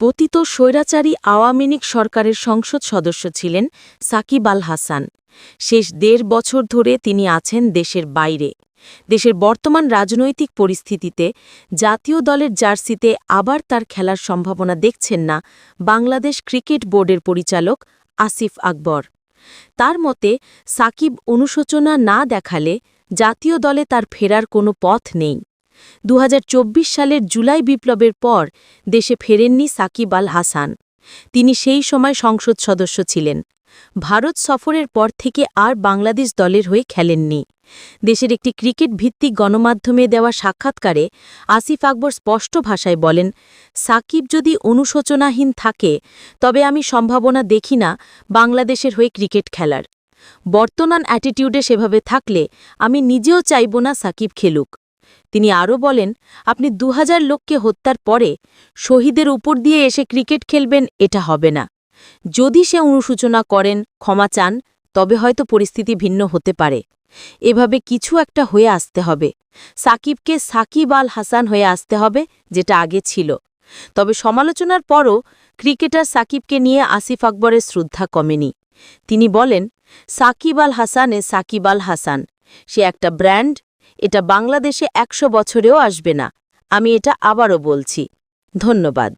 পতিত স্বৈরাচারী আওয়ামী লীগ সরকারের সংসদ সদস্য ছিলেন সাকিব আল হাসান। শেষ দেড় বছর ধরে তিনি আছেন দেশের বাইরে। দেশের বর্তমান রাজনৈতিক পরিস্থিতিতে জাতীয় দলের জার্সিতে আবার তার খেলার সম্ভাবনা দেখছেন না বাংলাদেশ ক্রিকেট বোর্ডের পরিচালক আসিফ আকবর। তার মতে, সাকিব অনুশোচনা না দেখালে জাতীয় দলে তার ফেরার কোনো পথ নেই। দু হাজার চব্বিশ সালের জুলাই বিপ্লবের পর দেশে ফেরেননি সাকিব আল হাসান। তিনি সেই সময় সংসদ সদস্য ছিলেন। ভারত সফরের পর থেকে আর বাংলাদেশ দলের হয়ে খেলেননি। দেশের একটি ক্রিকেট ভিত্তিক গণমাধ্যমে দেওয়া সাক্ষাৎকারে আসিফ আকবর স্পষ্ট ভাষায় বলেন, সাকিব যদি অনুশোচনাহীন থাকে, তবে আমি সম্ভাবনা দেখি না বাংলাদেশের হয়ে ক্রিকেট খেলার। বর্তমান অ্যাটিটিউডে সেভাবে থাকলে আমি নিজেও চাইব না সাকিব খেলুক। তিনি আরও বলেন, আপনি দু হাজার লোককে হত্যার পরে শহীদের উপর দিয়ে এসে ক্রিকেট খেলবেন, এটা হবে না। যদি সে অনুসূচনা করেন, ক্ষমা চান, তবে হয়তো পরিস্থিতি ভিন্ন হতে পারে। এভাবে কিছু একটা হয়ে আসতে হবে। সাকিবকে সাকিব আল হাসান হয়ে আসতে হবে, যেটা আগে ছিল। তবে সমালোচনার পরও ক্রিকেটার সাকিবকে নিয়ে আসিফ আকবরের শ্রদ্ধা কমেনি। তিনি বলেন, সাকিব আল হাসানে সাকিব আল হাসান। সে একটা ব্র্যান্ড এটা বাংলাদেশে একশো বছরেও আসবে না। আমি এটা আবারও বলছি। ধন্যবাদ।